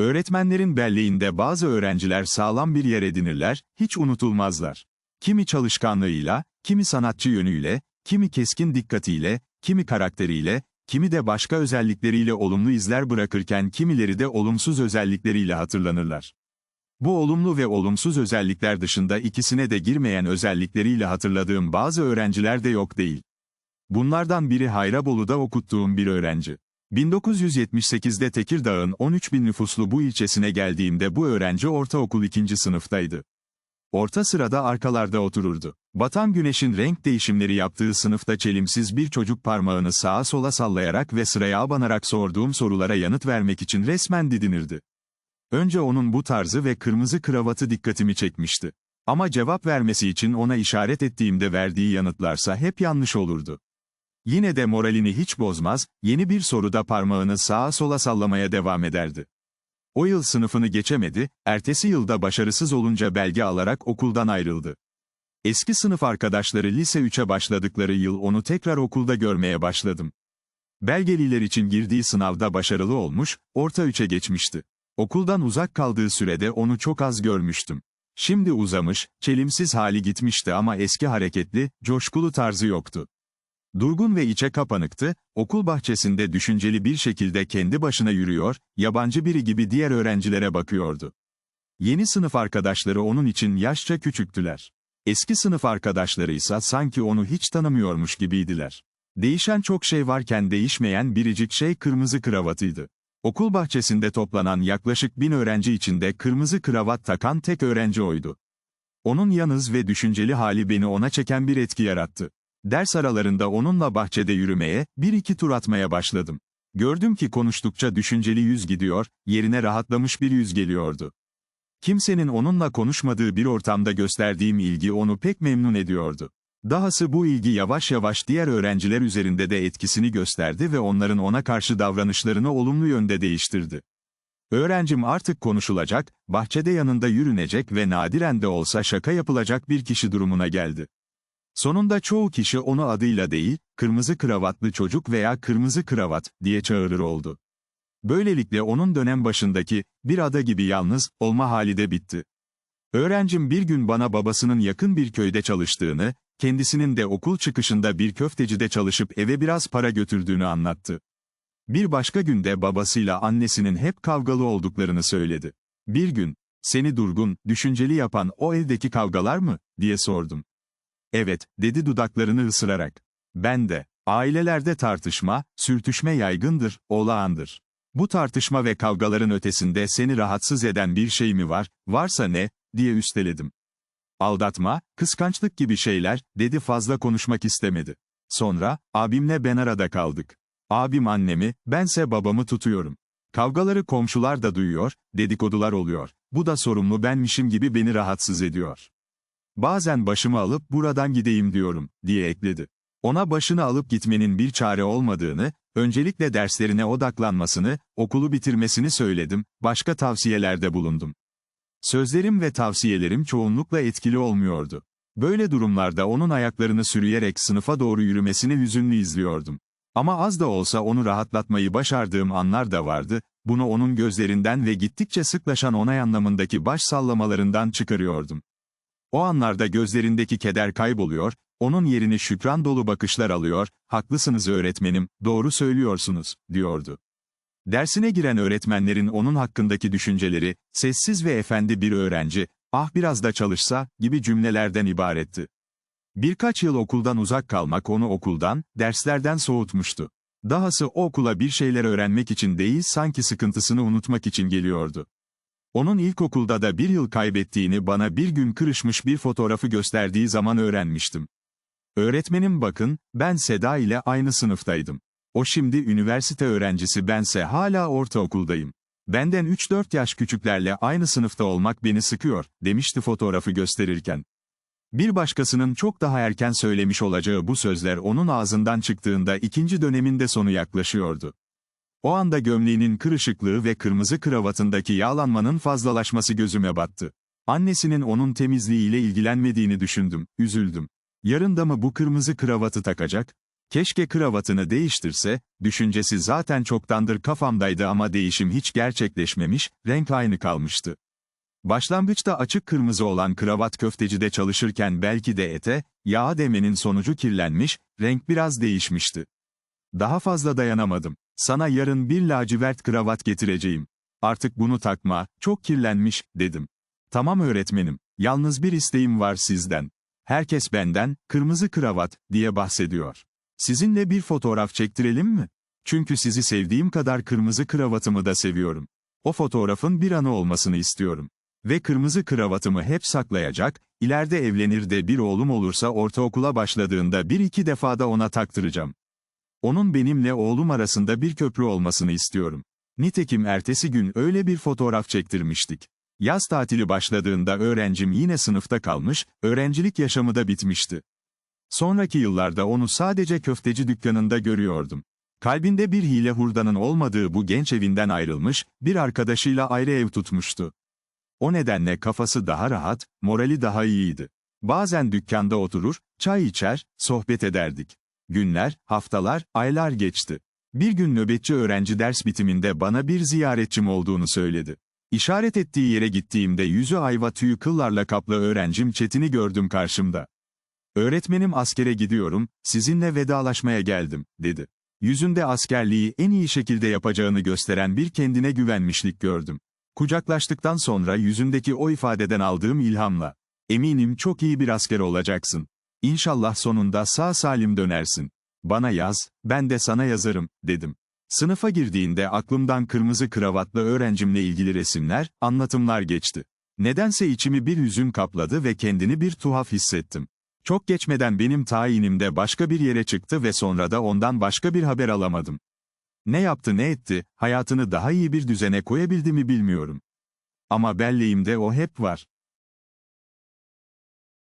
Öğretmenlerin belleğinde bazı öğrenciler sağlam bir yer edinirler, hiç unutulmazlar. Kimi çalışkanlığıyla, kimi sanatçı yönüyle, kimi keskin dikkatiyle, kimi karakteriyle, kimi de başka özellikleriyle olumlu izler bırakırken kimileri de olumsuz özellikleriyle hatırlanırlar. Bu olumlu ve olumsuz özellikler dışında ikisine de girmeyen özellikleriyle hatırladığım bazı öğrenciler de yok değil. Bunlardan biri Hayrabolu'da okuttuğum bir öğrenci. 1978'de Tekirdağ'ın 13 bin nüfuslu bu ilçesine geldiğimde bu öğrenci ortaokul 2. sınıftaydı. Orta sırada arkalarda otururdu. Batan güneşin renk değişimleri yaptığı sınıfta çelimsiz bir çocuk parmağını sağa sola sallayarak ve sıraya abanarak sorduğum sorulara yanıt vermek için resmen didinirdi. Önce onun bu tarzı ve kırmızı kravatı dikkatimi çekmişti. Ama cevap vermesi için ona işaret ettiğimde verdiği yanıtlarsa hep yanlış olurdu. Yine de moralini hiç bozmaz, yeni bir soruda parmağını sağa sola sallamaya devam ederdi. O yıl sınıfını geçemedi, ertesi yılda başarısız olunca belge alarak okuldan ayrıldı. Eski sınıf arkadaşları lise 3'e başladıkları yıl onu tekrar okulda görmeye başladım. Belgeliler için girdiği sınavda başarılı olmuş, orta 3'e geçmişti. Okuldan uzak kaldığı sürede onu çok az görmüştüm. Şimdi uzamış, çelimsiz hali gitmişti ama eski hareketli, coşkulu tarzı yoktu. Durgun ve içe kapanıktı, okul bahçesinde düşünceli bir şekilde kendi başına yürüyor, yabancı biri gibi diğer öğrencilere bakıyordu. Yeni sınıf arkadaşları onun için yaşça küçüktüler. Eski sınıf arkadaşları ise sanki onu hiç tanımıyormuş gibiydiler. Değişen çok şey varken değişmeyen biricik şey kırmızı kravatıydı. Okul bahçesinde toplanan yaklaşık bin öğrenci içinde kırmızı kravat takan tek öğrenci oydu. Onun yalnız ve düşünceli hali beni ona çeken bir etki yarattı. Ders aralarında onunla bahçede yürümeye, bir iki tur atmaya başladım. Gördüm ki konuştukça düşünceli yüz gidiyor, yerine rahatlamış bir yüz geliyordu. Kimsenin onunla konuşmadığı bir ortamda gösterdiğim ilgi onu pek memnun ediyordu. Dahası bu ilgi yavaş yavaş diğer öğrenciler üzerinde de etkisini gösterdi ve onların ona karşı davranışlarını olumlu yönde değiştirdi. Öğrencim artık konuşulacak, bahçede yanında yürünecek ve nadiren de olsa şaka yapılacak bir kişi durumuna geldi. Sonunda çoğu kişi onu adıyla değil, kırmızı kravatlı çocuk veya kırmızı kravat diye çağırır oldu. Böylelikle onun dönem başındaki, bir ada gibi yalnız, olma hali de bitti. Öğrencim bir gün bana babasının yakın bir köyde çalıştığını, kendisinin de okul çıkışında bir köftecide çalışıp eve biraz para götürdüğünü anlattı. Bir başka günde babasıyla annesinin hep kavgalı olduklarını söyledi. Bir gün, seni durgun, düşünceli yapan o evdeki kavgalar mı, diye sordum. Evet, dedi dudaklarını ısırarak. Ben de. Ailelerde tartışma, sürtüşme yaygındır, olağandır. Bu tartışma ve kavgaların ötesinde seni rahatsız eden bir şey mi var, varsa ne, diye üsteledim. Aldatma, kıskançlık gibi şeyler, dedi fazla konuşmak istemedi. Sonra, abimle ben arada kaldık. Abim annemi, bense babamı tutuyorum. Kavgaları komşular da duyuyor, dedikodular oluyor. Bu da sorumlu benmişim gibi beni rahatsız ediyor. Bazen başımı alıp buradan gideyim diyorum, diye ekledi. Ona başını alıp gitmenin bir çare olmadığını, öncelikle derslerine odaklanmasını, okulu bitirmesini söyledim, başka tavsiyelerde bulundum. Sözlerim ve tavsiyelerim çoğunlukla etkili olmuyordu. Böyle durumlarda onun ayaklarını sürüyerek sınıfa doğru yürümesini hüzünlü izliyordum. Ama az da olsa onu rahatlatmayı başardığım anlar da vardı, bunu onun gözlerinden ve gittikçe sıklaşan onay anlamındaki baş sallamalarından çıkarıyordum. O anlarda gözlerindeki keder kayboluyor, onun yerini şükran dolu bakışlar alıyor, haklısınız öğretmenim, doğru söylüyorsunuz, diyordu. Dersine giren öğretmenlerin onun hakkındaki düşünceleri, sessiz ve efendi bir öğrenci, ah biraz da çalışsa, gibi cümlelerden ibaretti. Birkaç yıl okuldan uzak kalmak onu okuldan, derslerden soğutmuştu. Dahası o okula bir şeyler öğrenmek için değil sanki sıkıntısını unutmak için geliyordu. Onun ilkokulda da bir yıl kaybettiğini bana bir gün kırışmış bir fotoğrafı gösterdiği zaman öğrenmiştim. Öğretmenim bakın, ben Seda ile aynı sınıftaydım. O şimdi üniversite öğrencisi bense hala ortaokuldayım. Benden 3-4 yaş küçüklerle aynı sınıfta olmak beni sıkıyor, demişti fotoğrafı gösterirken. Bir başkasının çok daha erken söylemiş olacağı bu sözler onun ağzından çıktığında ikinci döneminde sonu yaklaşıyordu. O anda gömleğinin kırışıklığı ve kırmızı kravatındaki yağlanmanın fazlalaşması gözüme battı. Annesinin onun temizliğiyle ilgilenmediğini düşündüm, üzüldüm. Yarın da mı bu kırmızı kravatı takacak? Keşke kravatını değiştirse, düşüncesi zaten çoktandır kafamdaydı ama değişim hiç gerçekleşmemiş, renk aynı kalmıştı. Başlangıçta açık kırmızı olan kravat köftecide çalışırken belki de ete, yağa demenin sonucu kirlenmiş, renk biraz değişmişti. Daha fazla dayanamadım. Sana yarın bir lacivert kravat getireceğim. Artık bunu takma, çok kirlenmiş, dedim. Tamam öğretmenim, yalnız bir isteğim var sizden. Herkes benden, kırmızı kravat, diye bahsediyor. Sizinle bir fotoğraf çektirelim mi? Çünkü sizi sevdiğim kadar kırmızı kravatımı da seviyorum. O fotoğrafın bir anı olmasını istiyorum. Ve kırmızı kravatımı hep saklayacak, ileride evlenir de bir oğlum olursa ortaokula başladığında bir iki defada ona taktıracağım. Onun benimle oğlum arasında bir köprü olmasını istiyorum. Nitekim ertesi gün öyle bir fotoğraf çektirmiştik. Yaz tatili başladığında öğrencim yine sınıfta kalmış, öğrencilik yaşamı da bitmişti. Sonraki yıllarda onu sadece köfteci dükkanında görüyordum. Kalbinde bir hile hurdanın olmadığı bu genç evinden ayrılmış, bir arkadaşıyla ayrı ev tutmuştu. O nedenle kafası daha rahat, morali daha iyiydi. Bazen dükkanda oturur, çay içer, sohbet ederdik. Günler, haftalar, aylar geçti. Bir gün nöbetçi öğrenci ders bitiminde bana bir ziyaretçim olduğunu söyledi. İşaret ettiği yere gittiğimde yüzü ayva tüyü kıllarla kaplı öğrencim Çetin'i gördüm karşımda. Öğretmenim askere gidiyorum, sizinle vedalaşmaya geldim, dedi. Yüzünde askerliği en iyi şekilde yapacağını gösteren bir kendine güvenmişlik gördüm. Kucaklaştıktan sonra yüzündeki o ifadeden aldığım ilhamla, eminim çok iyi bir asker olacaksın. İnşallah sonunda sağ salim dönersin. Bana yaz, ben de sana yazarım, dedim. Sınıfa girdiğinde aklımdan kırmızı kravatlı öğrencimle ilgili resimler, anlatımlar geçti. Nedense içimi bir hüzün kapladı ve kendini bir tuhaf hissettim. Çok geçmeden benim tayinimde başka bir yere çıktı ve sonra da ondan başka bir haber alamadım. Ne yaptı ne etti, hayatını daha iyi bir düzene koyabildi mi bilmiyorum. Ama belleğimde o hep var.